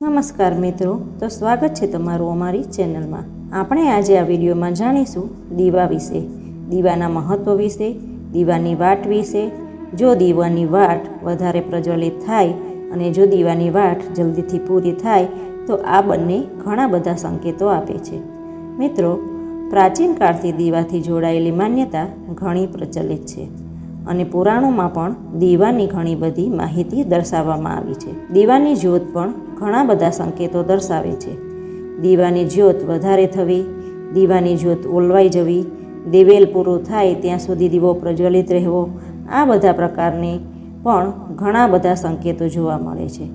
નમસ્કાર મિત્રો, તો સ્વાગત છે તમારું અમારી ચેનલમાં. આપણે આજે આ વિડીયોમાં જાણીશું દીવા વિશે, દીવાના મહત્ત્વ વિશે, દીવાની વાટ વિશે. જો દીવાની વાટ વધારે પ્રજ્વલિત થાય અને જો દીવાની વાટ જલ્દીથી પૂરી થાય, તો આ બંને ઘણા બધા સંકેતો આપે છે. મિત્રો, પ્રાચીન કાળથી દીવાથી જોડાયેલી માન્યતા ઘણી પ્રચલિત છે. અને પુરાણોમાં પણ દીવાની ઘણી બધી માહિતી દર્શાવવામાં આવી છે. દીવાની જ્યોત પણ ઘણા બધા સંકેતો દર્શાવે છે. દીવાની જ્યોત વધારે થવી, દીવાની જ્યોત ઓલવાઈ જવી, દિવેલ પૂરું થાય ત્યાં સુધી દીવો પ્રજ્વલિત રહેવો, આ બધા પ્રકારની પણ ઘણા બધા સંકેતો જોવા મળે છે.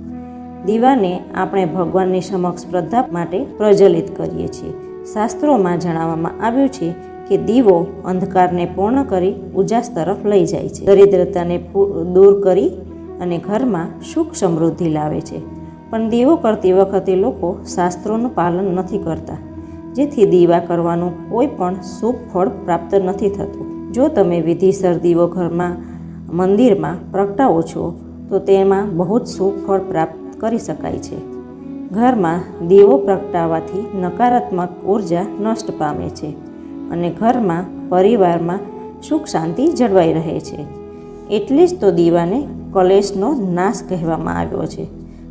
દીવાને આપણે ભગવાનની સમક્ષ શ્રદ્ધા માટે પ્રજ્વલિત કરીએ છીએ. શાસ્ત્રોમાં જણાવવામાં આવ્યું છે કે દીવો અંધકારને પૂર્ણ કરી ઉજાસ તરફ લઈ જાય છે. દરિદ્રતાને દૂર કરી અને ઘરમાં સુખ સમૃદ્ધિ લાવે છે. પણ દીવો કરતી વખતે લોકો શાસ્ત્રોનું પાલન નથી કરતા, જેથી દીવા કરવાનું કોઈ પણ શુભ ફળ પ્રાપ્ત નથી થતું. જો તમે વિધિસર દીવો ઘરમાં, મંદિરમાં પ્રગટાવો છો, તો તેમાં બહુ જ શુભ ફળ પ્રાપ્ત કરી શકાય છે. ઘરમાં દીવો પ્રગટાવવાથી નકારાત્મક ઊર્જા નષ્ટ પામે છે. અને ઘરમાં, પરિવારમાં સુખ શાંતિ જળવાઈ રહે છે. એટલે જ તો દીવાને કલેશનો નાશ કહેવામાં આવ્યો છે.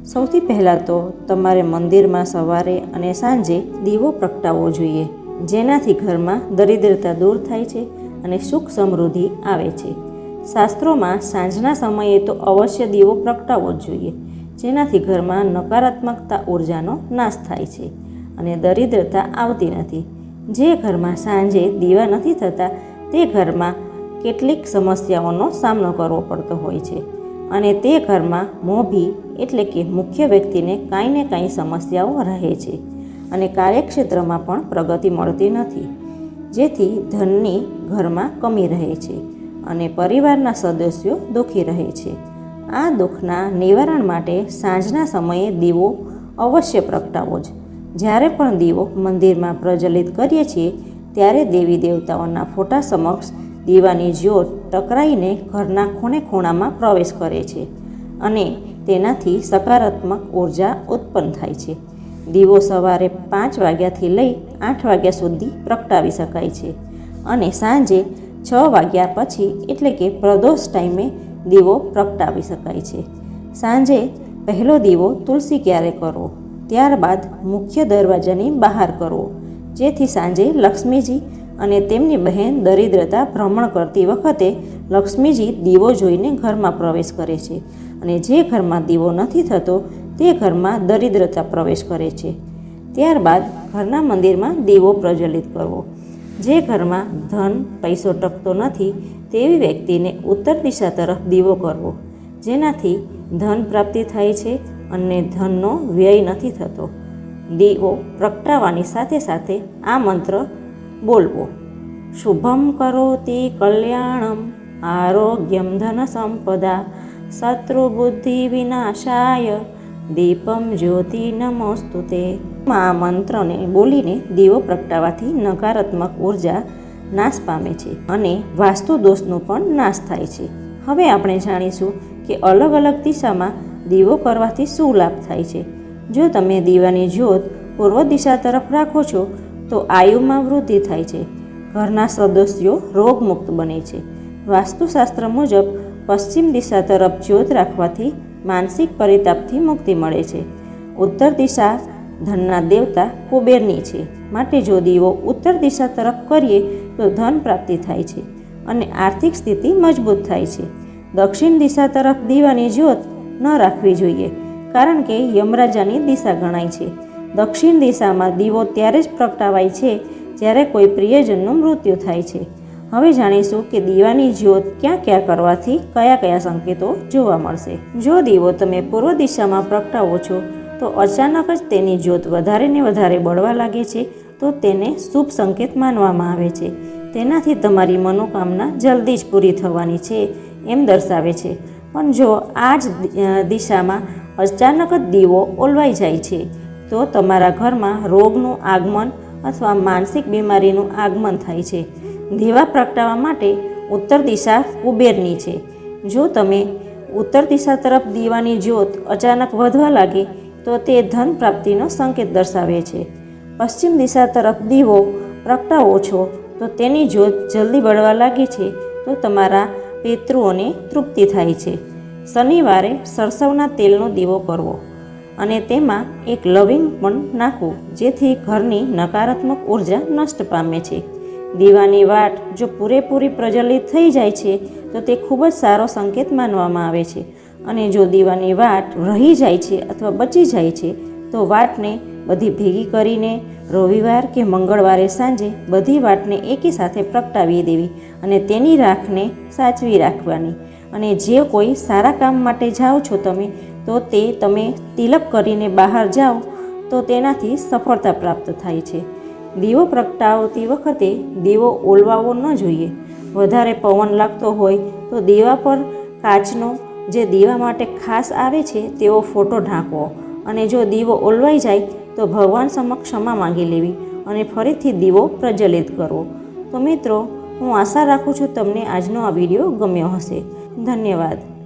સૌથી પહેલાં તો તમારે મંદિરમાં સવારે અને સાંજે દીવો પ્રગટાવવો જોઈએ, જેનાથી ઘરમાં દરિદ્રતા દૂર થાય છે અને સુખ સમૃદ્ધિ આવે છે. શાસ્ત્રોમાં સાંજના સમયે તો અવશ્ય દીવો પ્રગટાવવો જ જોઈએ, જેનાથી ઘરમાં નકારાત્મકતા ઉર્જાનો નાશ થાય છે અને દરિદ્રતા આવતી નથી. જે ઘરમાં સાંજે દીવા નથી થતા, તે ઘરમાં કેટલીક સમસ્યાઓનો સામનો કરવો પડતો હોય છે. અને તે ઘરમાં મોભી એટલે કે મુખ્ય વ્યક્તિને કાંઈ ને કાંઈ સમસ્યાઓ રહે છે અને કાર્યક્ષેત્રમાં પણ પ્રગતિ મળતી નથી. જેથી ધનની ઘરમાં કમી રહે છે અને પરિવારના સદસ્યો દુઃખી રહે છે. આ દુઃખના નિવારણ માટે સાંજના સમયે દીવો અવશ્ય પ્રગટાવો જ જ્યારે પણ દીવો મંદિરમાં પ્રજ્વલિત કરીએ છીએ, ત્યારે દેવી દેવતાઓના ફોટા સમક્ષ દીવાની જ્યોત ટકરાઈને ઘરના ખૂણે ખૂણામાં પ્રવેશ કરે છે અને તેનાથી સકારાત્મક ઊર્જા ઉત્પન્ન થાય છે. દીવો સવારે પાંચ વાગ્યાથી લઈ આઠ વાગ્યા સુધી પ્રગટાવી શકાય છે અને સાંજે છ વાગ્યા પછી એટલે કે પ્રદોષ ટાઈમે દીવો પ્રગટાવી શકાય છે. સાંજે પહેલો દીવો તુલસી ક્યારે કરવો ત્યારબાદ મુખ્ય દરવાજાની બહાર કરવો જેથી સાંજે લક્ષ્મીજી અને તેમની બહેન દરિદ્રતા ભ્રમણ કરતી વખતે લક્ષ્મીજી દીવો જોઈને ઘરમાં પ્રવેશ કરે છે અને જે ઘરમાં દીવો નથી થતો તે ઘરમાં દરિદ્રતા પ્રવેશ કરે છે. ત્યારબાદ ઘરના મંદિરમાં દીવો પ્રજ્વલિત કરવો. જે ઘરમાં ધન, પૈસો ટકતો નથી તેવી વ્યક્તિને ઉત્તર દિશા તરફ દીવો કરવો. જેનાથી ધન પ્રાપ્તિ થાય છે અને ધનનો વ્યય નથી થતો. દીવો પ્રગટાવવાની સાથે સાથે આ મંત્ર બોલવો. શુભમ કરોતિ કલ્યાણમ, આરોગ્યમ ધન સંપદા શત્રુબુદ્ધિ વિનાશાય, દીપમ જ્યોતિ નમોસ્તુ તે આ મંત્રને બોલીને દીવો પ્રગટાવવાથી નકારાત્મક ઊર્જા નાશ પામે છે અને વાસ્તુ દોષનો પણ નાશ થાય છે. હવે આપણે જાણીશું કે અલગ અલગ દિશામાં દીવો કરવાથી શું લાભ થાય છે? જો તમે દીવાની જ્યોત પૂર્વ દિશા તરફ રાખો છો, તો આયુમાં વૃદ્ધિ થાય છે. ઘરના સદસ્યો રોગમુક્ત બને છે. વાસ્તુશાસ્ત્ર મુજબ, પશ્ચિમ દિશા તરફ જ્યોત રાખવાથી માનસિક પરિતાપથી મુક્તિ મળે છે. ઉત્તર દિશા ધનના દેવતા કુબેરની છે. માટે જો દીવો ઉત્તર દિશા તરફ કરીએ, તો ધન પ્રાપ્તિ થાય છે અને આર્થિક સ્થિતિ મજબૂત થાય છે. દક્ષિણ દિશા તરફ દીવાની જ્યોત ન રાખવી જોઈએ, કારણ કે યમરાજાની દિશા ગણાય છે. દક્ષિણ દિશામાં દીવો ત્યારે જ પ્રગટાવાય છે, જ્યારે કોઈ પ્રિયજનનું મૃત્યુ થાય છે. હવે જાણીશું કે દીવાની જ્યોત ક્યાં ક્યાં કરવાથી કયા કયા સંકેતો જોવા મળશે. જો દીવો તમે પૂર્વ દિશામાં પ્રગટાવો છો, તો અચાનક જ તેની જ્યોત વધારે ને વધારે બળવા લાગે છે, તો તેને શુભ સંકેત માનવામાં આવે છે. તેનાથી તમારી મનોકામના જલ્દી જ પૂરી થવાની છે, એમ દર્શાવે છે. પણ જો આ જ દિશામાં અચાનક જ દીવો ઓલવાઈ જાય છે, તો તમારા ઘરમાં રોગનું આગમન અથવા માનસિક બીમારીનું આગમન થાય છે. દીવા પ્રગટાવવા માટે ઉત્તર દિશા કુબેરની છે. જો તમે ઉત્તર દિશા તરફ દીવાની જ્યોત અચાનક વધવા લાગે, તો તે ધન પ્રાપ્તિનો સંકેત દર્શાવે છે. પશ્ચિમ દિશા તરફ દીવો પ્રગટાવો છો, તો તેની જ્યોત જલ્દી બળવા લાગે છે, તો તમારા પિતૃઓને તૃપ્તિ થાય છે. શનિવારે સરસવના તેલનો દીવો કરવો અને તેમાં એક લવિંગ પણ નાખવું, જેથી ઘરની નકારાત્મક ઊર્જા નષ્ટ પામે છે. દીવાની વાટ જો પૂરેપૂરી પ્રજ્વલિત થઈ જાય છે, તો તે ખૂબ જ સારો સંકેત માનવામાં આવે છે. અને જો દીવાની વાટ રહી જાય છે અથવા બચી જાય છે, તો વાટને બધી ભેગી કરીને રવિવાર કે મંગળવારે સાંજે બધી વાટને એકી સાથે પ્રગટાવી દેવી અને તેની રાખને સાચવી રાખવાની. અને જે કોઈ સારા કામ માટે જાઓ છો તમે, તો તે તમે તિલક કરીને બહાર જાઓ, તો તેનાથી સફળતા પ્રાપ્ત થાય છે. દીવો પ્રગટાવતી વખતે દીવો ઓલવાવો ન જોઈએ. વધારે પવન લાગતો હોય તો દીવા પર કાચનો જે દીવા માટે ખાસ આવે છે તેવો ફોટો ઢાંકવો. અને જો દીવો ઓલવાઈ જાય તો ભગવાન સમક્ષ ક્ષમા માંગી લેવી અને ફરીથી દીવો પ્રજ્વલિત કરવો. તો મિત્રો, હું આશા રાખું છું તમને આજનો આ વીડિયો ગમ્યો હશે. ધન્યવાદ.